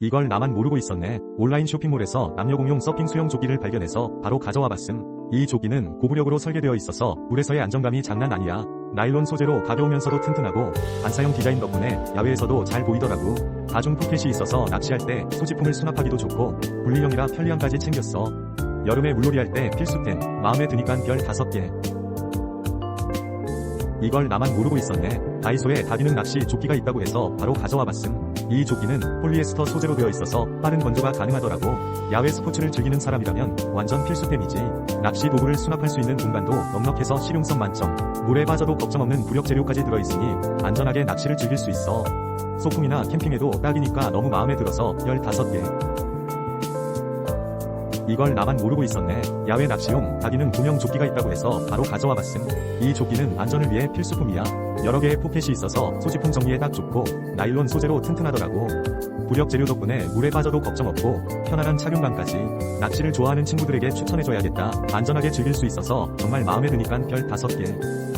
이걸 나만 모르고 있었네. 온라인 쇼핑몰에서 남녀 공용 서핑 수영 조끼를 발견해서 바로 가져와 봤음. 이 조끼는 고부력으로 설계되어 있어서 물에서의 안정감이 장난 아니야. 나일론 소재로 가벼우면서도 튼튼하고 반사형 디자인 덕분에 야외에서도 잘 보이더라고. 다중 포켓이 있어서 낚시할 때 소지품을 수납하기도 좋고 분리형이라 편리함까지 챙겼어. 여름에 물놀이 할 때 필수템. 마음에 드니깐 별 5개. 이걸 나만 모르고 있었네. 다이소에 다비능 낚시 조끼가 있다고 해서 바로 가져와 봤음. 이 조끼는 폴리에스터 소재로 되어 있어서 빠른 건조가 가능하더라고. 야외 스포츠를 즐기는 사람이라면 완전 필수템이지. 낚시 도구를 수납할 수 있는 공간도 넉넉해서 실용성 만점. 물에 빠져도 걱정 없는 부력 재료까지 들어있으니 안전하게 낚시를 즐길 수 있어. 소풍이나 캠핑에도 딱이니까 너무 마음에 들어서 15개. 이걸 나만 모르고 있었네. 야외 낚시용 다기능 구명 조끼가 있다고 해서 바로 가져와 봤음. 이 조끼는 안전을 위해 필수품이야. 여러 개의 포켓이 있어서 소지품 정리에 딱 좋고 나일론 소재로 튼튼하더라고. 부력 재료 덕분에 물에 빠져도 걱정 없고 편안한 착용감까지 낚시를 좋아하는 친구들에게 추천해줘야겠다. 안전하게 즐길 수 있어서 정말 마음에 드니깐 별 5개.